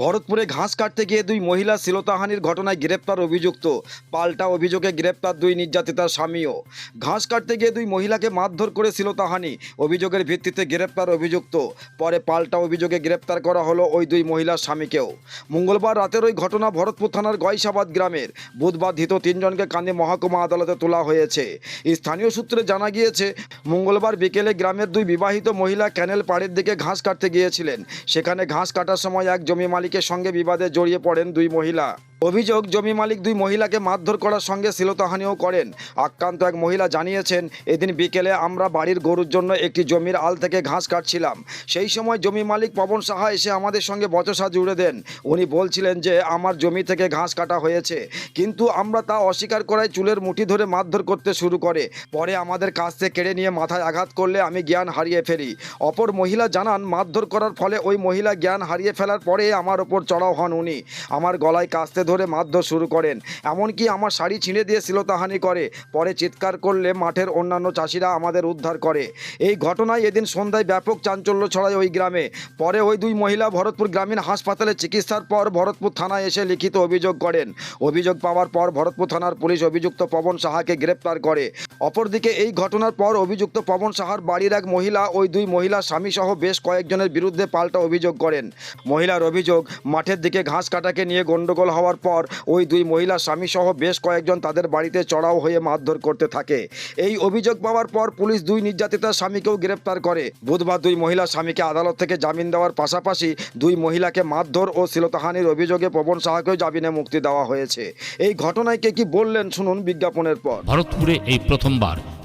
ভরতপুরে ঘাস কাটতে গিয়ে দুই মহিলা শ্লীলতাহানির ঘটনায় গ্রেপ্তার অভিযুক্ত। পাল্টা অভিযোগে গ্রেপ্তার দুই নির্যাতিতার স্বামীও। ঘাস কাটতে গিয়ে দুই মহিলাকে মারধর করে শ্লীলতাহানি অভিযোগের ভিত্তিতে গ্রেপ্তার অভিযুক্ত। পরে পাল্টা অভিযোগে গ্রেপ্তার করা হলো ওই দুই মহিলার স্বামীকেও। মঙ্গলবার রাতের ওই ঘটনা ভরতপুর থানার গয়সাবাদ গ্রামের। বুধবার ধৃত তিনজনকে কান্দি মহকুমা আদালতে তোলা হয়েছে। স্থানীয় সূত্রে জানা গিয়েছে, মঙ্গলবার বিকেলে গ্রামের দুই বিবাহিত মহিলা ক্যানেল পাড়ের দিকে ঘাস কাটতে গিয়েছিলেন। সেখানে ঘাস কাটার সময় এক জমি মালিকের সঙ্গে বিবাদে জড়িয়ে পড়েন দুই মহিলা। অভিযোগ, জমি মালিক দুই মহিলাকে মারধর করার সঙ্গে শ্লীলতাহানিও করেন। আক্রান্ত এক মহিলা জানিয়েছেন, এদিন বিকেলে আমরা বাড়ির গরুর জন্য একটি জমির আল থেকে ঘাস কাটছিলাম। সেই সময় জমি মালিক পবন সাহা এসে আমাদের সঙ্গে বচসা জুড়ে দেন। উনি বলছিলেন যে, আমার জমি থেকে ঘাস কাটা হয়েছে। কিন্তু আমরা তা অস্বীকার করায় চুলের মুঠি ধরে মারধর করতে শুরু করে। পরে আমাদের কাছ থেকে কেড়ে নিয়ে মাথায় আঘাত করলে আমি জ্ঞান হারিয়ে ফেলি। অপর মহিলা জানান, মারধর করার ফলে ওই মহিলা জ্ঞান হারিয়ে ফেলার পরে আমার ওপর চড়াও হন উনি। আমার গলায় কাস্তে ধরে মারধর শুরু করেন। এমনকি আমার শাড়ি ছিঁড়ে দিয়ে শ্লীলতাহানি করে। পরে চিৎকার করলে মাঠের অন্যান্য চাষিরা আমাদের উদ্ধার করে। এই ঘটনায় এদিন সন্ধ্যায় ব্যাপক চাঞ্চল্য ছড়ায় ওই গ্রামে। পরে ওই দুই মহিলা ভরতপুর গ্রামীণ হাসপাতালে চিকিৎসার পর ভরতপুর থানায় এসে লিখিত অভিযোগ করেন। অভিযোগ পাওয়ার পর ভরতপুর থানার পুলিশ অভিযুক্ত পবন সাহাকে গ্রেপ্তার করে। অপরদিকে এই ঘটনার পর অভিযুক্ত পবন সাহার বাড়ির এক মহিলা, ওই দুই মহিলা স্বামী সহ বেশ কয়েকজনের বিরুদ্ধে পাল্টা অভিযোগ করেন। মহিলার অভিযোগ, মাঠের দিকে ঘাস কাটাকে নিয়ে গন্ডগোল হওয়ার পর ওই দুই মহিলা স্বামী সহ বেশ কয়েকজন তাদের বাড়িতে চড়াও হয়ে মারধর করতে থাকে। এই অভিযোগ পাওয়ার পর পুলিশ দুই নির্যাতিতার স্বামীকেও গ্রেপ্তার করে। বুধবার দুই মহিলা স্বামীকে আদালত থেকে জামিন দেওয়ার পাশাপাশি দুই মহিলাকে মারধর ও শ্লীলতাহানির অভিযোগে পবন সাহাকেও জামিনে মুক্তি দেওয়া হয়েছে। এই ঘটনায় কে কি বললেন শুনুন বিজ্ঞাপনের পর। ভারতপুরে এই প্রথমবার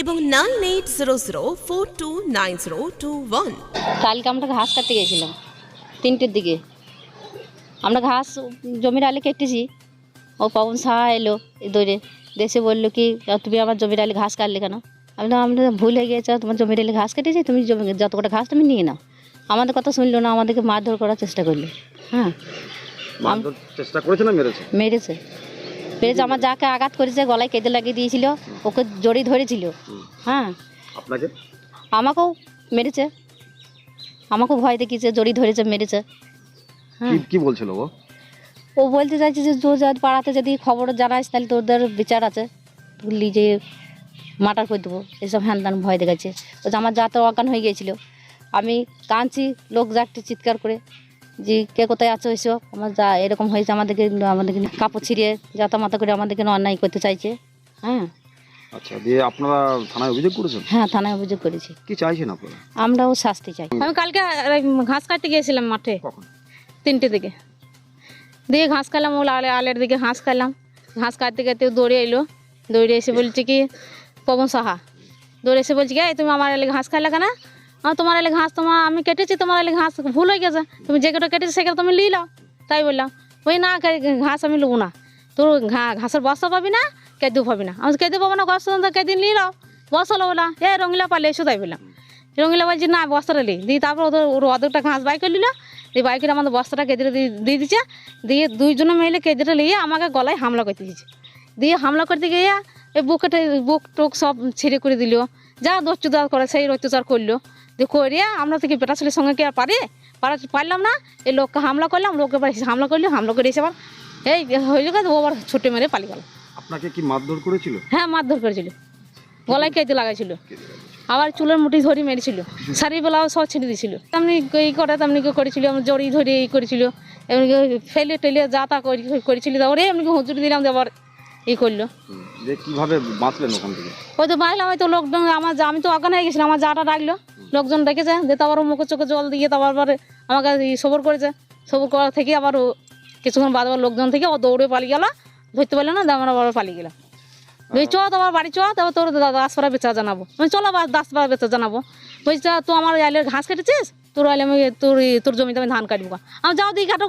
এবং nine eight zero zero four two nine zero two one. কালকে আমরা ঘাস কাটতে গেছিলাম তিনটের দিকে। আমরা ঘাস জমির আলে কেটেছি। ও পবন সাহা এলো দৌড়ে দেশে বলল কি তুমি আমার জমির আলে ঘাস কাটলে কেন? আমি আমরা ভুল হয়ে গিয়েছে তোমার জমির আলে ঘাস কেটেছি তুমি জমি যত কটা ঘাস তুমি নিয়ে নাও। আমাদের কথা শুনলো না আমাদেরকে মারধর করার চেষ্টা করল। হ্যাঁ? মারধর চেষ্টা করেছে না মেরেছে? মেরেছে। মেরেছে আমার যাকে আঘাত করেছে গলায় কেঁদে লাগিয়ে দিয়েছিল ওকে জড়ি ধরেছিল। হ্যাঁ। আপনাকে? আমাকেও মেরেছে। আমাকেও ভয় দেখিয়েছে জড়ি ধরেছে মেরেছে। হ্যাঁ। কি বলছিল ও? ও বলতে চাইছে যে তোর যদি পাড়াতে যদি খবর জানাইস তাহলে তোদের বিচার আছে। তুললি যে মার্টার করে দেবো। এসব হ্যান ত্যান ভয় দেখাচ্ছে। ও যে আমার যা তো অজ্ঞান হয়ে গিয়েছিল। আমি কাঁদছি লোক যাকটি চিৎকার করে। যে কে কোথায় আছো এসব আমার যা এরকম হয়েছে আমাদেরকে আমাদেরকে কাপড় ছিঁড়িয়ে যাতা মাতা করে আমাদেরকে অন্যায় করতে চাইছে। হ্যাঁ। আচ্ছা দিয়ে আপনারা থানায় অভিযোগ করেছেন? হ্যাঁ থানায় অভিযোগ করেছি। কি চাইছেন আপনারা? আমরাও শাস্তি চাই। আমি কালকে ঘাস কাটতে গিয়েছিলাম মাঠে। কখন? তিনটে দিকে। দিয়ে ঘাস খেলাম ও আলে আলের দিকে ঘাস খেলাম। ঘাস কাটতে কাটতে দৌড়ে এলো। দৌড়ে এসে বলছে কি পবন সাহা। দৌড়ে এসে বলছে কি তুমি আমার এলে ঘাস খাইলে কেন? আমার তোমার এলে ঘাস তোমার আমি কেটেছি, তোমার এলে ঘাস, ভুল হয়ে গেছে। তুমি যে কটা কেটেছো সেটা তুমি নাও। তাই বললাম, ওই না ঘাস আমি নেব না। তোর ঘাসের বস্তা পাবি না, কেঁদু পাবি না। আমি কেঁদু পাবো না, ঘাস কেদিন নিয়ে নাও। বসল বলা এ, রঙিলা পালে এসো, তাই বললাম। রঙিলা বলছি, না, বস্তাটা লি। দিয়ে তারপর ওদের ওর অর্ধেকটা ঘাস বাই করে নিল। দিয়ে বাইকের আমাদের বস্তাটা কেঁদে দিয়ে দিচ্ছে দিয়ে দুইজনে মিলে কেঁদে নিয়ে আমাকে গলায় হামলা করতে দিয়েছে। দিয়ে হামলা করতে গিয়ে এই বুকেটে বুক টুক সব ছিঁড়ে করে দিল। যা দস্যুদার করে, সেই অত্যাচার করল। করিয়া আমরা থেকে বেটা ছেলের সঙ্গে কি আর পারে? পারা পারলাম না। এই লোককে হামলা করলাম লোককে হামলা করল হামলা করে এসে আবার এই হইল ও আবার ছুটে মেরে পালিয়ে গেল। আপনাকে কি মারধর করেছিল? হ্যাঁ মারধর করেছিল। গলায় কেটে লাগাইছিল। আবার চুলের মুঠি ধরে মেরেছিল। শাড়ি বেলাও সব ছিঁড়ে দিয়েছিল তেমনি এই করে তেমনি করেছিল আমার জড়ি ধরে এই করেছিল। এমনি ফেলে টেলে যা তা করে- করেছিল তারপরে এমনি হুজুরি দিলাম আবার ই করল। যে কীভাবে বাঁচলেন ওখান থেকে? ওই তো বাড়লাম হয়তো লোকজন, আমার যা- আমি তো অজ্ঞান হয়ে গেছিলাম, আমার যাটা ডাকলো। লোকজন ডেকেছে, যে তারপর মুখে চোখে জল দিয়ে তারপর পরে আমাকে সবর করেছে। সবর করা থেকে আবার কিছুক্ষণ বাদ আবার লোকজন থেকে ও দৌড়ে পালিয়ে গেল। ধরতে পারল না আমরা আবার পালিয়ে গেলাম বলছি চ, তোমার বাড়ি চ, তারপর তোর দাসপাড়া বেচা জানাব। আমি চলো দাসপাড়া বেচা জানাব। বলছি "তা আমার আইলের ঘাস কেটেছিস? তোর আইলে আমি তোর তোর জমিতে আমি ধান কাটবো। আমি যাও দিই কাটো